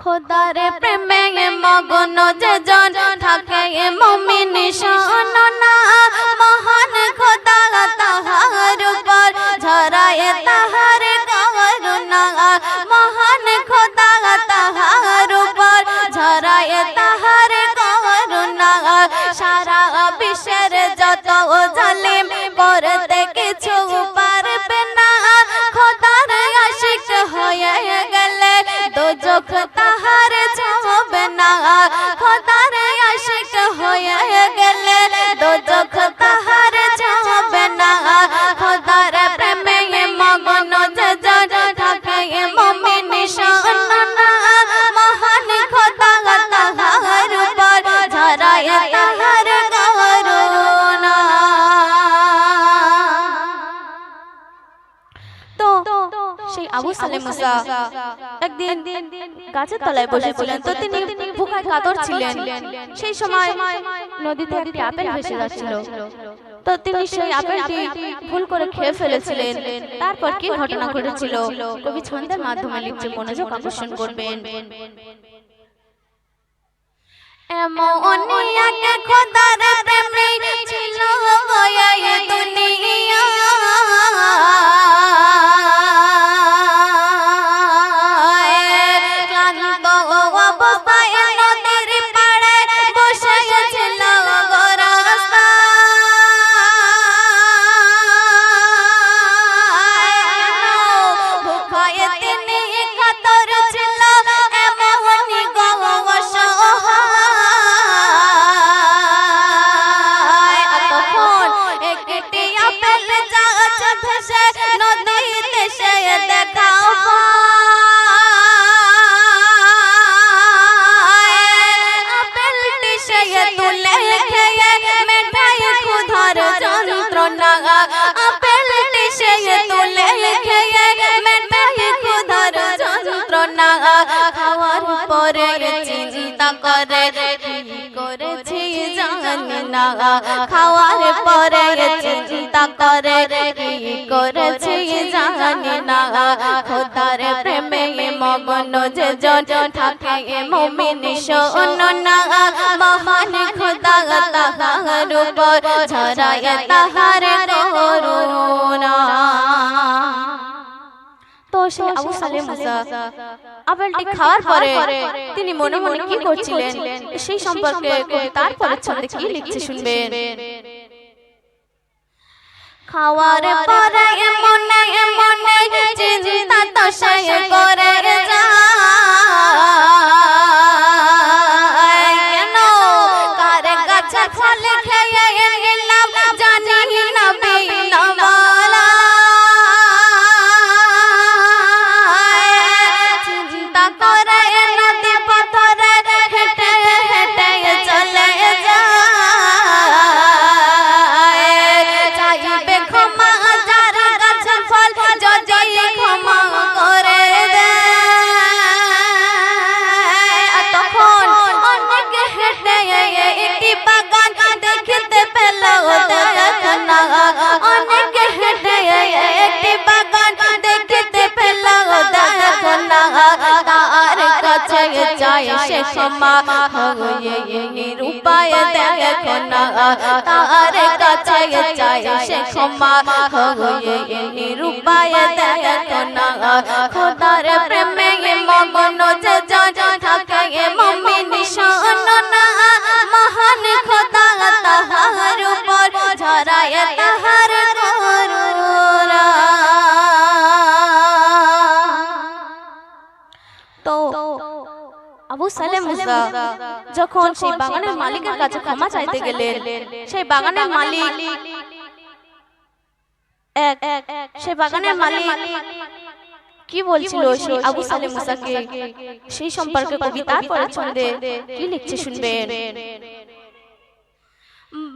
খোদারে প্রেমে মগন যে জন থাকে মমিন শোননা। মহান la la আবু মুসা একদিন গাছের তলায় বসেছিলেন তো তিনি কাতর ছিলেন। সেই সময় নদীতে একটি আপেল ভেসে যাচ্ছিল। তো তিনি সেই আপেলটি ভুল করে খেয়ে ফেলেছিলেন। তারপর কি ঘটনা ঘটেছিল? কবি ছন্দের মাধ্যমে লিখছে, মনোযোগ আকর্ষণ করবেন। এমন খোদার ছিল দুনিয়া। ভেসে নদীতে সে দেখা আপেলটি সে তুলে খেয়ে মেটাই ক্ষুধার যন্ত্রণা। আপেলটি সে তুলে খেয়ে মেটাই ক্ষুধার যন্ত্রণা। করে করেছি জানি না। খাওয়ার পরে চিন্তা করে কি করেছি জানি না। খোদার প্রেমে মগন যে জন থাকে মমিন শোনো না। মহান খোদা তাহার উপর ঝরায় তাহার করুণা। তো সে আবু সালেম মুসা আপেলটি খাওয়ার পরে তিনি মনে মনে কি করছিলেন? সেই সম্পর্কে তারপরে ছন্দে কি লিখছে শুনবেন? খাওয়ার পরে মনে মনে চিন্তা তো সায় করে যায় সে ক্ষমা রূপায় দেখো না তার কাছে যায় সে ক্ষমা হয়ে নিরুপায় দেখনা খোদার প্রেমে মগন যে যা থাকে মমিন সালেম মুসা যখন সেই বাগানের মালিকের কাছে ক্ষমা চাইতে গেলেন সেই বাগানের মালিক এক সেই বাগানের মালিক কি বলছিল সেই আবু সালেম মুসাকে সেই সম্পর্কে কবি তারপরে ছন্দে কি লিখছে শুনবেন?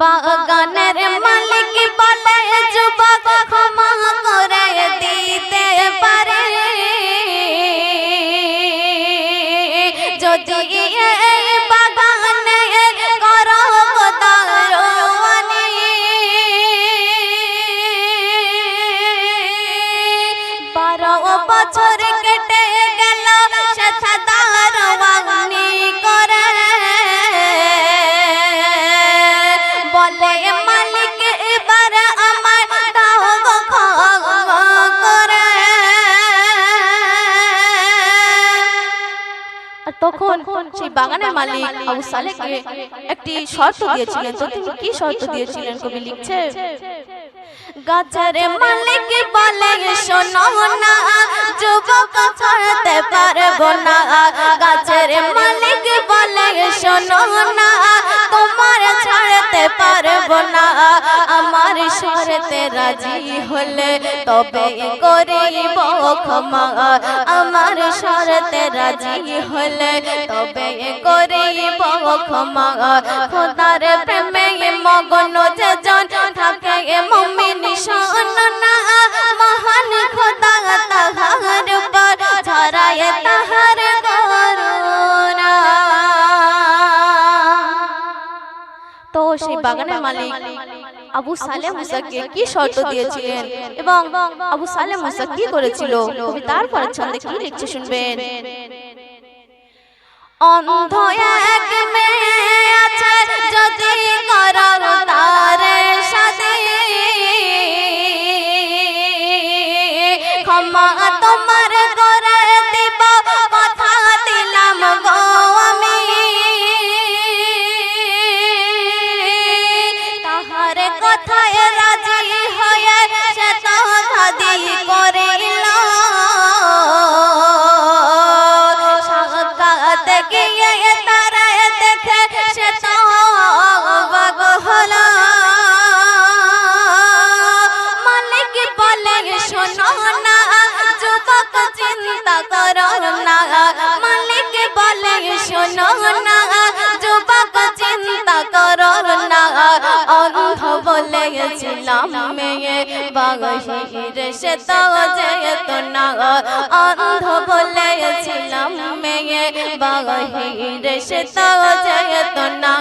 বাগানের মালিক বলে যুবক ক্ষমা করে দিতে পারে। গিয়ে বাগানে করো দারোয়ানি বারো বছর কেটে গেল সেথা দারোয়ানি করে। বলে, মালিক, এবার আমার দাও করে। তখন বাগানের মালিক আবু সালেহকে একটি শর্ত দিয়েছিলেন। তো তিনি কি শর্ত দিয়েছিলেন কবি লিখছে? গাছের মালিক বলে, শোনো না, যুবক ছাড়তে পারব না। গাছের মালিক বলে, শোনো না, তোমার ছাড়তে পারব না। আমার শরতে রাজি হলে তবে করিব ক্ষমা। আমার শরতে রাজি হলে তবে করিব ক্ষমা। খোদার প্রেমে মগন যে জন থাকে মহান খোদা তাহার পর তাহার তো সেই বাগানের মালিক আবু সালে মুসাকে কি শর্ত দিয়েছিলেন এবং আবু সালে মুসা কি করেছিল? তারপরে ছন্দে কি লিখছে শুনবেন? অন্ধ কথায় বলেছিলাম মেয়ে বাগহির সে তো যেত না অন্ধ বলেছিলাম মেয়ে বাগহির সে তো যেত না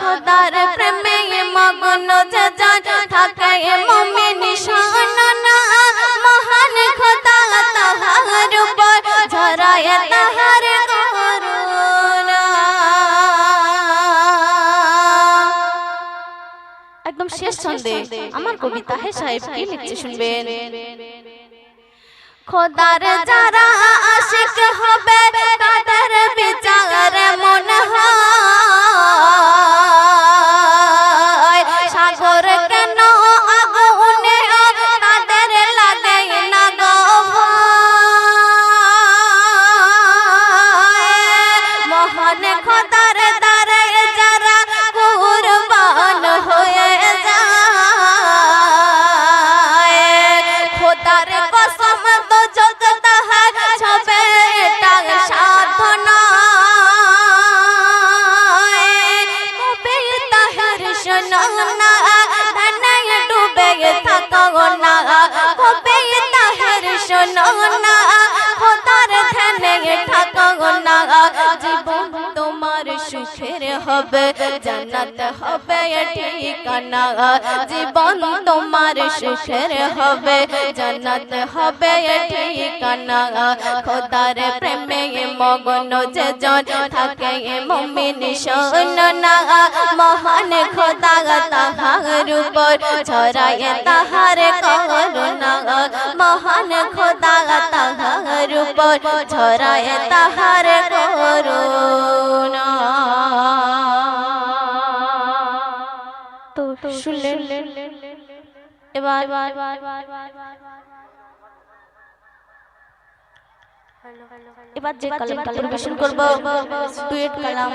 খোদার প্রেমে মগ্ন যা থাকে মুমিন শোন ছন্দে আমার কবিতা হে সাহেব কি লিখছে শুনবেন? খোদার যারা আশিক হবে জানো না সুখের হবে, জান্নাত হবে ঠিকানা। জীবন তোমার সুখের হবে, জান্নাত হবে ঠিকানা। খোদার প্রেমে মগন যে থাকে মুমিন শোন মহান খোদা তাহার উপর ছড়ায় তাহার করুণা। মহান খোদা তাহার উপর ছড়ায় তাহার করুণা। এবার এবার যে কালামটা পরিবেশন করব ডুয়েট কালাম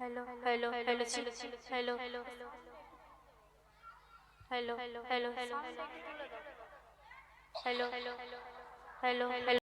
hello hello hello hello hello hello hello hello hello hello hello hello